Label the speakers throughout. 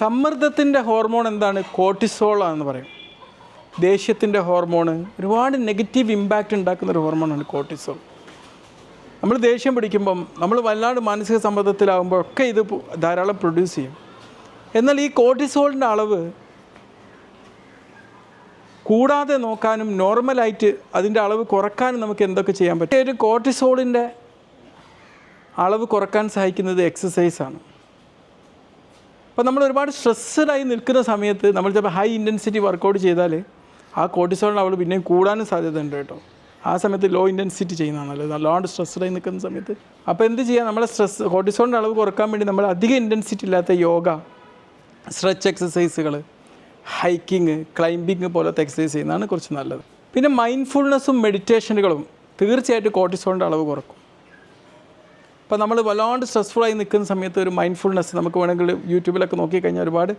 Speaker 1: സമ്മർദ്ദത്തിന്റെ ഹോർമോൺ എന്താണ്? കോർട്ടിസോൾ പറയും. ദേഷ്യത്തിന്റെ ഹോർമോണ് ഒരുപാട് നെഗറ്റീവ് ഇമ്പാക്റ്റ് ഉണ്ടാക്കുന്ന ഒരു ഹോർമോണാണ് കോർട്ടിസോൾ നമ്മൾ ദേഷ്യം പിടിക്കുമ്പം നമ്മൾ വല്ലാണ്ട് മാനസിക സമ്മർദ്ദത്തിലാകുമ്പോഴൊക്കെ ഇത് ധാരാളം പ്രൊഡ്യൂസ് ചെയ്യും. എന്നാൽ ഈ കോർട്ടിസോളിന്റെ അളവ് കൂടാതെ നോക്കാനും നോർമലായിട്ട് അതിന്റെ അളവ് കുറക്കാനും നമുക്ക് എന്തൊക്കെ ചെയ്യാൻ പറ്റും? ഒരു കോർട്ടിസോളിന്റെ അളവ് കുറയ്ക്കാൻ സഹായിക്കുന്നത് എക്സസൈസാണ് അപ്പോൾ നമ്മൾ ഒരുപാട് സ്ട്രെസ്സഡായി നിൽക്കുന്ന സമയത്ത് നമ്മൾ ചിലപ്പോൾ ഹൈ ഇന്റൻസിറ്റി വർക്കൗട്ട് ചെയ്താൽ ആ കോർട്ടിസോളിന്റെ അളവ് പിന്നെയും കൂടാനും സാധ്യതയുണ്ട് കേട്ടോ. ആ സമയത്ത് ലോ ഇന്റൻസിറ്റി ചെയ്യുന്നതാണല്ലോ നല്ലോണം സ്ട്രെസ്ഡായി നിൽക്കുന്ന സമയത്ത്. അപ്പോൾ എന്ത് ചെയ്യുക നമ്മളെ സ്ട്രെസ് കോർട്ടിസോളിന്റെ അളവ് കുറയ്ക്കാൻ വേണ്ടി നമ്മൾ അധികം ഇന്റൻസിറ്റി ഇല്ലാത്ത യോഗ സ്ട്രെച്ച് എക്സസൈസുകൾ ഹൈക്കിങ് ക്ലൈംബിങ് പോലത്തെ എക്സസൈസ് ചെയ്യുന്നതാണ് കുറച്ച് നല്ലത്. പിന്നെ മൈൻഡ്ഫുൾനെസ്സും മെഡിറ്റേഷനുകളും തീർച്ചയായിട്ടും കോർട്ടിസോളിന്റെ അളവ് കുറക്കും. അപ്പോൾ നമ്മൾ വല്ലാണ്ട് സ്ട്രെസ്ഫുള്ളായി നിൽക്കുന്ന സമയത്ത് ഒരു മൈൻഡ്ഫുൾനെസ് നമുക്ക് വേണമെങ്കിൽ യൂട്യൂബിലൊക്കെ നോക്കിക്കഴിഞ്ഞാൽ ഒരുപാട്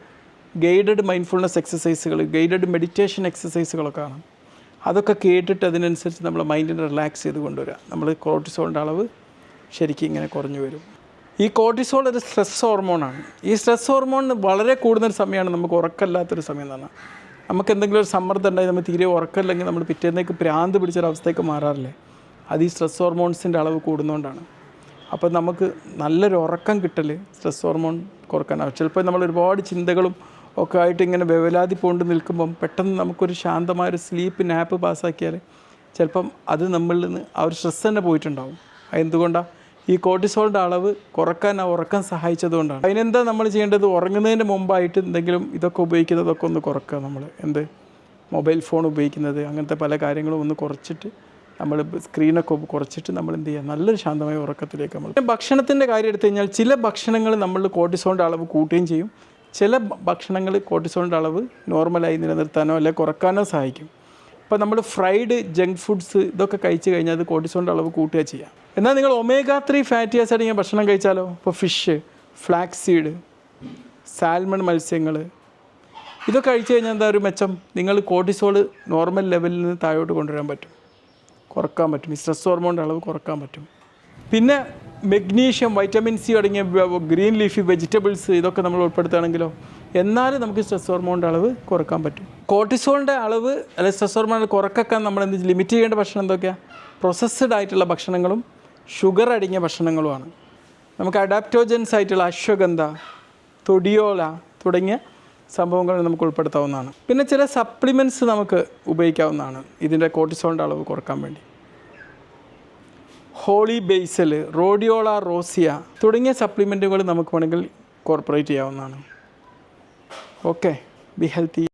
Speaker 1: ഗൈഡഡ് മൈൻഡ്ഫുൾനെസ് എക്സസൈസുകൾ ഗൈഡഡ് മെഡിറ്റേഷൻ എക്സസൈസുകളൊക്കെ കാണാം. അതൊക്കെ കേട്ടിട്ട് അതിനനുസരിച്ച് നമ്മൾ മൈൻഡിനെ റിലാക്സ് ചെയ്ത് കൊണ്ടുവരിക. നമ്മൾ കോർട്ടിസോളിന്റെ അളവ് ശരിക്കും ഇങ്ങനെ കുറഞ്ഞു വരും. ഈ കോർട്ടിസോൾ ഒരു സ്ട്രെസ് ഹോർമോണാണ് ഈ സ്ട്രെസ് ഹോർമോൺ വളരെ കൂടുന്ന സമയമാണ് നമുക്ക് ഉറക്കമില്ലാത്തൊരു സമയം എന്ന് പറഞ്ഞാൽ. നമുക്ക് എന്തെങ്കിലും ഒരു സമ്മർദ്ദം ഉണ്ടായി നമ്മൾ തീരെ ഉറക്കമില്ലെങ്കിൽ നമ്മൾ പിറ്റേന്നേക്ക് പ്രാന്ത് പിടിച്ചൊരവസ്ഥയ്ക്ക് മാറാറില്ലേ? അത് ഈ സ്ട്രെസ് ഹോർമോൺസിന്റെ അളവ് കൂടുന്നതുകൊണ്ടാണ് അപ്പോൾ നമുക്ക് നല്ലൊരു ഉറക്കം കിട്ടൽ സ്ട്രെസ് ഹോർമോൺ കുറക്കാനാവും ചിലപ്പോൾ നമ്മൾ ഒരുപാട് ചിന്തകളും ഒക്കെ ആയിട്ട് ഇങ്ങനെ വെവലാതി പോണ്ട് നിൽക്കുമ്പം പെട്ടെന്ന് നമുക്കൊരു ശാന്തമായൊരു സ്ലീപ്പ് നാപ്പ് പാസ്സാക്കിയാൽ ചിലപ്പം അത് നമ്മളിൽ നിന്ന് ആ ഒരു സ്ട്രെസ് തന്നെ പോയിട്ടുണ്ടാവും. എന്തുകൊണ്ടാണ് ഈ കോർട്ടിസോളിന്റെ അളവ് കുറയ്ക്കാൻ ആ ഉറക്കം സഹായിച്ചതുകൊണ്ടാണ് അതിനെന്താ നമ്മൾ ചെയ്യേണ്ടത്? ഉറങ്ങുന്നതിന് മുമ്പായിട്ട് എന്തെങ്കിലും ഇതൊക്കെ ഉപയോഗിക്കുന്നതൊക്കെ ഒന്ന് കുറക്കുക നമ്മൾ എന്ത്? മൊബൈൽ ഫോൺ ഉപയോഗിക്കുന്നത് അങ്ങനത്തെ പല കാര്യങ്ങളും ഒന്ന് കുറച്ചിട്ട് നമ്മൾ സ്ക്രീനൊക്കെ കുറച്ചിട്ട് നമ്മൾ എന്ത് ചെയ്യുക നല്ലൊരു ശാന്തമായ ഉറക്കത്തിലേക്ക് നമ്മൾ ഭക്ഷണത്തിന്റെ കാര്യം എടുത്തു കഴിഞ്ഞാൽ ചില ഭക്ഷണങ്ങൾ നമ്മൾ കോട്ടിസോണിന്റെ അളവ് കൂട്ടുകയും ചെയ്യും. ചില ഭക്ഷണങ്ങൾ കോട്ടിസോണിന്റെ അളവ് നോർമലായി നിലനിർത്താനോ അല്ലെങ്കിൽ കുറക്കാനോ സഹായിക്കും. അപ്പോൾ നമ്മൾ ഫ്രൈഡ് ജങ്ക് ഫുഡ്സ് ഇതൊക്കെ കഴിച്ചു കഴിഞ്ഞാൽ അത് കോട്ടിസോണിന്റെ അളവ് കൂട്ടുക ചെയ്യാം. എന്നാൽ നിങ്ങൾ ഒമേഗ ത്രീ ഫാറ്റി ആസിഡ് ഇങ്ങനെ ഭക്ഷണം കഴിച്ചാലോ? ഇപ്പോൾ ഫിഷ് ഫ്ലാക്സ് സീഡ് സാൽമൺ മത്സ്യങ്ങൾ. ഇതൊക്കെ കഴിച്ചു കഴിഞ്ഞാൽ എന്താ ഒരു മെച്ചം? നിങ്ങൾ കോർട്ടിസോൾ നോർമൽ ലെവലിൽ നിന്ന് താഴോട്ട് കൊണ്ടുവരാൻ പറ്റും. കുറയ്ക്കാൻ പറ്റും. ഈ സ്ട്രെസ് ഹോർമോണിന്റെ അളവ് കുറയ്ക്കാൻ പറ്റും. പിന്നെ മെഗ്നീഷ്യം വൈറ്റമിൻ സി അടങ്ങിയ ഗ്രീൻ ലീഫി വെജിറ്റബിൾസ് ഇതൊക്കെ നമ്മൾ ഉൾപ്പെടുത്തുകയാണെങ്കിലോ എന്നാലും നമുക്ക് സ്ട്രെസ് ഹോർമോണിന്റെ അളവ് കുറയ്ക്കാൻ പറ്റും. കോർട്ടിസോളിന്റെ അളവ് അല്ലെങ്കിൽ സ്ട്രെസ് ഹോർമോൺ കുറയ്ക്കാൻ നമ്മൾ എന്ത് ലിമിറ്റ് ചെയ്യേണ്ട ഭക്ഷണം എന്തൊക്കെയാണ് പ്രോസസ്ഡ് ആയിട്ടുള്ള ഭക്ഷണങ്ങളും ഷുഗർ അടങ്ങിയ ഭക്ഷണങ്ങളുമാണ്. നമുക്ക് അഡാപ്റ്റോജൻസ് ആയിട്ടുള്ള അശ്വഗന്ധ തൊടിയോല തുടങ്ങിയ സംഭവങ്ങൾ നമുക്ക് ഉൾപ്പെടുത്താവുന്നതാണ്. പിന്നെ ചില സപ്ലിമെന്റ്സ് നമുക്ക് ഉപയോഗിക്കാവുന്നതാണ്. ഇതിന്റെ കോർട്ടിസോളിന്റെ അളവ് കുറയ്ക്കാൻ വേണ്ടി. ഹോളി ബേസൽ റോഡിയോള റോസിയ തുടങ്ങിയ സപ്ലിമെന്റുകൾ നമുക്ക് വേണമെങ്കിൽ കോർപ്പറേറ്റ് ചെയ്യാവുന്നതാണ്. Okay be healthy